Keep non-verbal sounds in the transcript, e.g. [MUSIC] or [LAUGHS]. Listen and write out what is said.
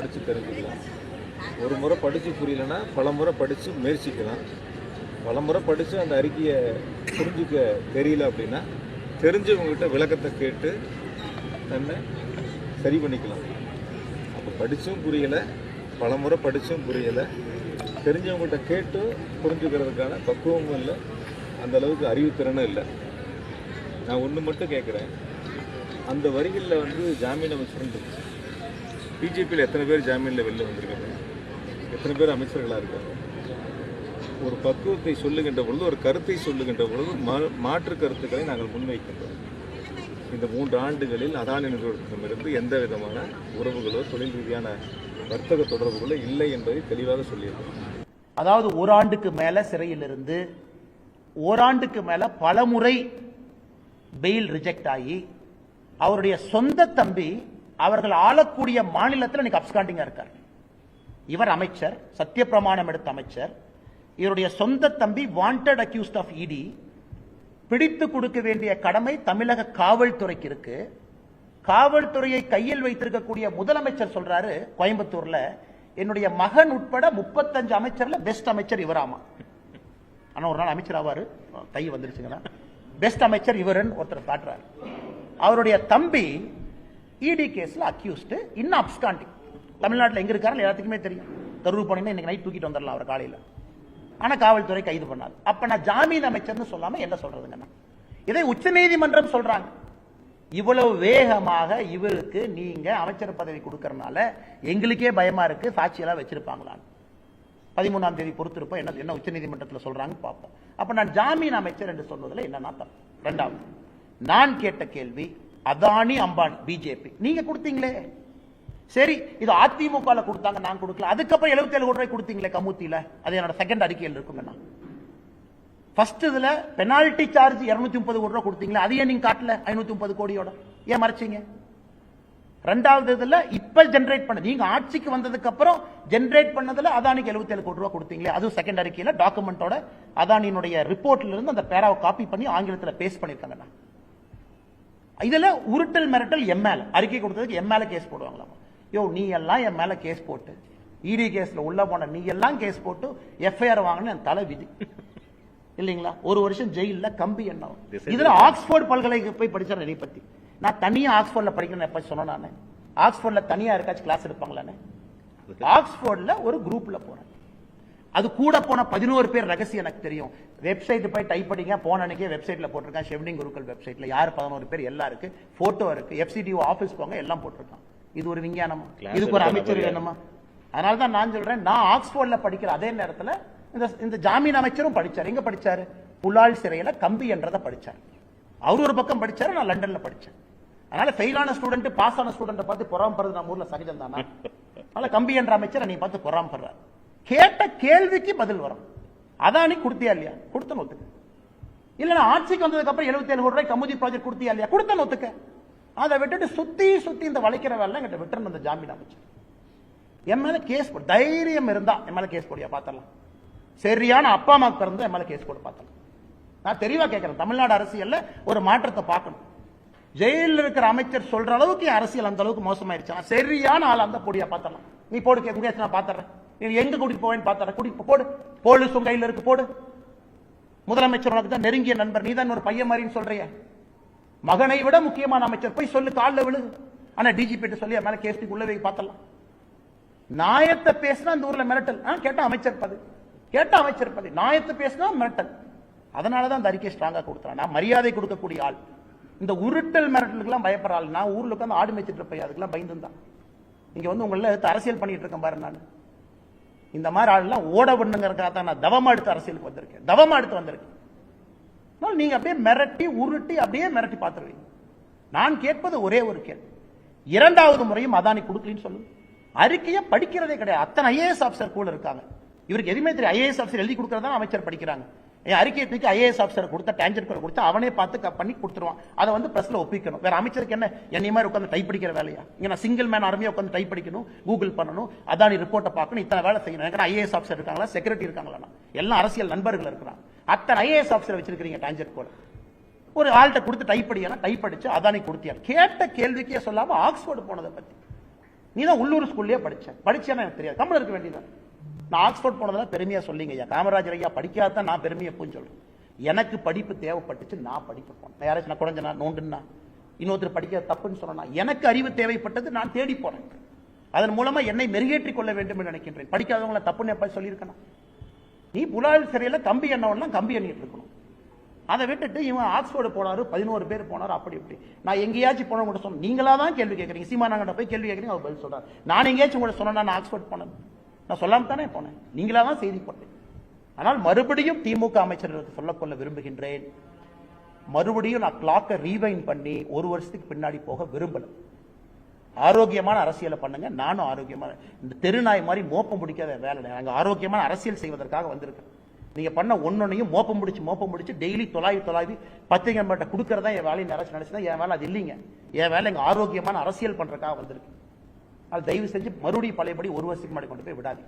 படித்து தெரிஞ்சுக்கலாம். ஒரு முறை படித்து புரியலன்னா பல முறை படித்து முயற்சிக்கலாம். பல முறை படித்து அந்த அறிக்கையை புரிஞ்சுக்க தெரியல அப்படின்னா தெரிஞ்சவங்ககிட்ட விளக்கத்தை கேட்டு தன்னை சரி பண்ணிக்கலாம். அப்போ படித்தும் புரியலை பல முறை படித்தும் புரியலை. தெரிஞ்சவங்ககிட்ட கேட்டு புரிஞ்சுக்கிறதுக்கான பக்குவமும் இல்லை அந்த அளவுக்கு அறிவுத்திறனும் இல்லை. நான் ஒன்று மட்டும் கேட்குறேன் அந்த வரிகளில் வந்து ஜாமீன் அமைச்சர்னு இருந்துச்சு. பிஜேபியில் எத்தனை பேர் ஜாமீனில் வெளில வந்திருக்காங்க? எத்தனை பேர் அமைச்சர்களாக இருக்காங்க? ஒரு பக்குவத்தை சொல்லுகின்ற பொழுது ஒரு கருத்தை சொல்லுகின்ற பொழுது மா மாற்று கருத்துக்களை நாங்கள் முன்வைக்கின்றோம். இந்த மூன்று ஆண்டுகளில் அதானி நிறுவனத்திடமிருந்து எந்த விதமான உறவுகளோ தொழில் ரீதியான வர்த்தக தொடர்புகளோ இல்லை என்பதை தெளிவாக சொல்லியிருக்கோம் அதாவது ஒரு ஆண்டுக்கு சிறையிலிருந்து ஓராண்டுக்கு மேலே பலமுறை பெயில் ரிஜெக்ட் ஆகி அவருடைய சொந்த தம்பி அவர்கள் ஆளக்கூடிய மாநிலத்தில் இன்னைக்கு அப்ஸ்காண்டிங்கா இருக்கார். இவர் அமைச்சர் சத்தியப்பிரமாணம் எடுத்த அமைச்சர். இவருடைய சொந்த தம்பி வாண்டட் அக்யூஸ்ட் ஆஃப் இடி பிடித்து கொடுக்க வேண்டிய கடமை தமிழக காவல்துறைக்கு இருக்கு. காவல்துறையை கையில் வைத்திருக்கக்கூடிய முதலமைச்சர் சொல்றாரு கோயம்புத்தூர்ல என்னுடைய மகன் உட்பட முப்பத்தஞ்சு அமைச்சர்ல பெஸ்ட் அமைச்சர் இவராமா? ஆனா ஒரு நாள் அமைச்சர் ஆவாரு. கை வந்துருச்சுங்கன்னா பெஸ்ட் அமைச்சர் இவருன்னு ஒருத்தர் காட்டுறாரு. அவருடைய தம்பி இடி கேஸில் அக்யூஸ்டு இன்னும் அப்ஸ்காண்டி தமிழ்நாட்டில் எங்கே இருக்காரு எல்லாத்துக்குமே தெரியும். கரூர் போனீங்கன்னா இன்னைக்கு நைட் தூக்கிட்டு வந்துடலாம் அவர் காலையில். ஆனால் காவல்துறை கைது பண்ணாது அப்போ நான் ஜாமீன் அமைச்சர்னு சொல்லாமல் என்ன சொல்கிறதுங்கண்ணா இதை உச்சநீதிமன்றம் சொல்கிறாங்க இவ்வளவு வேகமாக இவருக்கு நீங்கள் அமைச்சர் பதவி கொடுக்கறனால எங்களுக்கே பயமாக இருக்குது சாட்சியெல்லாம் வச்சுருப்பாங்களான்னு. பதிமூணாம் தேதி பொறுத்திருப்போம். என்ன என்ன உச்சநீதிமன்றத்தில் சொல்கிறாங்கன்னு பார்ப்போம். அப்போ நான் ஜாமீன் அமைச்சர் என்று சொல்வதில் என்னன்னா தப்பு ரெண்டாவது நான் கேட்ட கேள்வி அதானி அம்பானி பிஜேபி நீங்க கொடுத்தீங்களே. சரி இது அதிமுக கொடுத்தாங்க நான் கொடுக்கல. அதுக்கப்புறம் 77 கோடி ரூபாய் கொடுத்தீங்களே கமுத்தியில. அது என்னோட செகண்ட் அறிக்கையில் இருக்குங்க நான் ஃபர்ஸ்ட் இதுல பெனால்டி சார்ஜ் 230 முப்பது கோடி ரூபாய் கொடுத்தீங்களா அதையே நீங்க காட்டல 530 முப்பது கோடியோட. ஏன் மறைச்சீங்க? ரெண்டாவது இதுல இப்ப ஜென்ரேட் பண்ண நீங்க ஆட்சிக்கு வந்ததுக்கு அப்புறம் ஜென்ரேட் பண்ணதுல அதானிக்கு 77 கோடி ரூபாய் கொடுத்தீங்களே அதுவும் செகண்ட் அறிக்கையில டாக்குமெண்டோட அதானியினுடைய ரிப்போர்ட்ல இருந்து அந்த பேராவை காப்பி பண்ணி ஆங்கிலத்தில் பேஸ்ட் பண்ணிருக்காங்க நான். இதுல உருட்டல் மிரட்டல் எம் மேல அறிக்கை கொடுத்ததுக்கு எம் மேல கேஸ் போடுவாங்களாம். யோ நீ எல்லாம் என் மேல கேஸ் போட்டு இடி கேஸ்ல உள்ள போன நீ எல்லாம் கேஸ் போட்டு எஃப்ஐஆர் வாங்கின என் தலை விதி. இல்லைங்களா? ஒரு வருஷம் ஜெயில்ல கம்பி என்ன இதுல ஆக்ஸ்போர்ட் பல்கலைக்கு போய் படிச்சார் என்னை பத்தி. நான் தனியா ஆக்ஸ்போர்ட்ல படிக்கணும் எப்ப சொன்னேன் நானு? ஆக்ஸ்போர்ட்ல தனியா இருக்காச்சும் கிளாஸ் எடுப்பாங்களானே? ஆக்ஸ்போர்ட்ல ஒரு குரூப்ல போறேன். அது கூட போன பதினோரு பேர் ரகசியம் எனக்கு தெரியும். வெப்சைட் போய் டைப் பண்ணிங்க போன அன்னைக்கே வெப்சைட்ல போட்டிருக்கேன். ஷெவ்னிங் குருக்கள் வெப்சைட்ல யார் பதினோரு பேர்? எல்லாம் இருக்கு. போட்டோ இருக்கு. எஃப்சிடிஓ ஆபீஸ் போங்க எல்லாம் போட்டிருக்கான். இது ஒரு விஞ்ஞானமா? இதுக்கு ஒரு அமைச்சர் வேணுமா அதனால தான் நான் சொல்றேன் நான் ஆக்ஸ்போர்ட்ல படிக்கிற அதே நேரத்துல இந்த இந்த ஜாமீன் அமைச்சரும் படிச்சார். எங்க படிச்சாரு? புலால் சிறையில கம்பி என்றதை படிச்சார். அவர் ஒரு பக்கம் படிச்சாரு நான் லண்டன்ல படிச்சேன். அதனால ஃபெயிலான ஸ்டூடெண்ட் பாஸ் ஆன ஸ்டூடெண்ட் பார்த்து பொறாமப்படுறது நம்ம ஊர்ல சகஜம் தானா [LAUGHS] அதனால கம்பி என்ற அமைச்சர் நீ பார்த்து பொறாமப்படுறாரு கேட்ட கேள்விக்கு பதில் வரும். அதானி கொடுத்தியா இல்லையா? கொடுத்த ஒத்துக்க இல்லைன்னா ஆட்சிக்கு வந்ததுக்கு அப்புறம் 77 கோடி ரூபாய் கமுதி ப்ராஜெக்ட் கொடுத்தியா இல்லையா? கொடுத்த ஒத்துக்க அதை விட்டுட்டு சுத்தி சுத்தி இந்த வளைக்கிற வேலை எங்கிட்ட விட்டுறணும் அந்த ஜாமீன் அமைச்சர் என் மேல கேஸ் போடு. தைரியம் இருந்தா என் மேல கேஸ் போடியா? பாத்திரலாம் சரியான அப்பா அம்மா பிறந்தா என் மேல கேஸ் போட்டு பார்த்தலாம் நான் தெளிவா கேட்கிறேன். தமிழ்நாடு அரசியல்ல ஒரு மாற்றத்தை பார்க்கணும். ஜெயிலில் இருக்கிற அமைச்சர் சொல்ற அளவுக்கு அரசியல் அந்த அளவுக்கு மோசமாயிருச்சு. சரியான ஆள் அந்த பொடியா? பாத்திரலாம் நீ போடு கேட்க. நான் பாத்துறேன் நீ எங்க கூட்டிட்டு போவேன்னு பார்த்தா கூட்டிட்டு போடு. போலீஸ் உங்க கையில இருக்கு போடு. முதலமைச்சர் உனக்கு தான் நெருங்கிய நண்பர் நீ தான் ஒரு பையன் மாதிரின்னு சொல்றிய. மகனை விட முக்கியமான அமைச்சர் போய் சொல்லு காலில் விழு. ஆனா டிஜிபி சொல்லி மேல கேஸ் உள்ள போய் பார்த்தலாம் நாயத்தை பேசினா அந்த ஊர்ல மிரட்டல். ஆ, கேட்டா அமைச்சர் பது கேட்டா அமைச்சர் பது நாயத்தை பேசினா மிரட்டல். அதனாலதான் அந்த அறிக்கை ஸ்ட்ராங்கா கொடுத்தான் நான் மரியாதை கொடுக்கக்கூடிய ஆள். இந்த உருட்டல் மிரட்டலுக்குலாம் பயப்படுறாள் நான் ஊர்ல உட்காந்து ஆடு மேய்ச்சிட்டு இருப்பேன். அதுக்கெல்லாம் பயந்து இங்க வந்து உங்களை அரசியல் பண்ணிட்டு இருக்கேன் பாரு நான். இந்த மாதிரி ஆள்லாம் ஓட பண்ணுங்கிறக்காக தான் நான் தவமா எடுத்து அரசியலுக்கு வந்திருக்கேன். தவமா எடுத்து வந்திருக்கேன். நீங்க அப்படியே மிரட்டி உருட்டி அப்படியே மிரட்டி பார்த்துருவீங்க. நான் கேட்பது ஒரே ஒரு கேள்வி. இரண்டாவது முறையும் அதானி கொடுக்கலன்னு சொல்லுங்க. அறிக்கையை படிக்கிறதே கிடையாது. அத்தனை ஐஏஎஸ் ஆஃபீஸர் கூட இருக்காங்க. இவருக்கு எதுவுமே தெரியும் ஐஏஎஸ் ஆஃபீஸர் எழுதி கொடுக்கறதா அமைச்சர் படிக்கிறாங்க. என் அறிக்கையை தூக்கி ஐஏஎஸ் ஆஃபீஸர் கொடுத்த டேஞ்சர் கொடுத்து அவனே பார்த்து பண்ணி கொடுத்துருவான். அதை வந்து பிரஸ்ல ஒப்பிக்கணும். வேற அமைச்சருக்கு என்ன? என்னை மாதிரி உட்காந்து டைப் படிக்கிற வேலையா? இங்க நான் சிங்கிள் மேன் ஆர்மியா உட்காந்து டைப் படிக்கணும் கூகுள் பண்ணணும் அதானி ரிப்போர்ட்டை பார்க்கணும் இத்தனை வேலை செய்யணும். எனக்கு ஐஏஎஸ் ஆஃபீஸர் இருக்காங்களா? செக்ரட்டரி இருக்காங்களா? எல்லாம் அரசியல் நண்பர்கள் இருக்கிறாங்க. அத்தனை ஐஏஎஸ் ஆஃபீஸர் வச்சிருக்கிறீங்க டேஞ்சர் கூட ஒரு ஆள்கிட்ட கொடுத்து டைப் படிக்கணும் டைப் அடிச்சு அதானி கொடுத்தியா? கேட்ட கேள்விக்கே சொல்லாம ஆக்ஸ்போர்டு போனதை பத்தி. நீ தான் உள்ளூர் ஸ்கூல்லேயே படிச்ச. படிச்சேன்னா எனக்கு தெரியாது. தமிழ் இருக்க வேண்டியதான் நான் ஆக்ஸ்போர்ட் போனதெல்லாம் பெருமையாக சொல்லிங்க ஐயா. காமராஜர் ஐயா படிக்காதான் நான் பெருமையை போய் சொல்கிறேன் எனக்கு படிப்பு தேவைப்பட்டுச்சு நான் படிக்க போனேன் நான் யாராச்சும் நான் குறைஞ்சனா நோண்டுன்னா இன்னொருத்தர் படிக்க தப்புன்னு சொன்னா எனக்கு அறிவு தேவைப்பட்டது நான் தேடி போனேன் அதன் மூலமா என்னை மெருகேற்றிக் கொள்ள வேண்டும் என்று நினைக்கின்றேன். படிக்காதவங்களை தப்புன்னு எப்ப சொல்லியிருக்கேனா நீ புலால் சிறையில் கம்பி எண்ணவெல்லாம் கம்பி எண்ணிட்டு இருக்கணும். அதை விட்டுட்டு இவன் ஆக்ஸ்போர்டு போனாரு பதினோரு பேர் போனார் அப்படி இப்படி. நான் எங்கேயாச்சும் போனவங்க கூட சொன்னேன் நீங்களா தான் கேள்வி கேட்குறீங்க. சீமானாங்கிட்ட போய் கேள்வி கேட்குறீங்க அவர் பதில் சொல்றாரு. நான் எங்கேயாச்சும் கூட சொன்னா நான் ஆக்ஸ்போர்ட் போனேன். நான் சொல்லாம தானே போனேன். நீங்களா தான் செய்தி போட்டேன். ஆனால் மறுபடியும் திமுக அமைச்சர்களுக்கு சொல்லக்கொள்ள விரும்புகின்றேன். மறுபடியும் நான் கிளாக்கை ரீவைன் பண்ணி ஒரு வருஷத்துக்கு பின்னாடி போக விரும்பலை. ஆரோக்கியமான அரசியலை பண்ணுங்க. நானும் ஆரோக்கியமான இந்த தெருநாய் மாதிரி மோப்பம் பிடிக்காத வேலை நாங்கள் ஆரோக்கியமான அரசியல் செய்வதற்காக வந்திருக்கேன். நீங்கள் பண்ண ஒன்னொன்னையும் மோப்பம் பிடிச்சி மோப்பம் பிடிச்சி டெய்லி தொலாவி தொலாவி பத்திரிகை நம்பர்கிட்ட கொடுக்கறதா என் வேலையை நினைச்சு நினைச்சுனா என் வேலை அது இல்லைங்க. என் வேலை இங்கே ஆரோக்கியமான அரசியல் பண்றதுக்காக வந்திருக்கு. அது தயவு செஞ்சு மறுபடியும் பழையபடி ஒரு வருஷத்துக்கு முன்னாடி கொண்டு போய் விடாது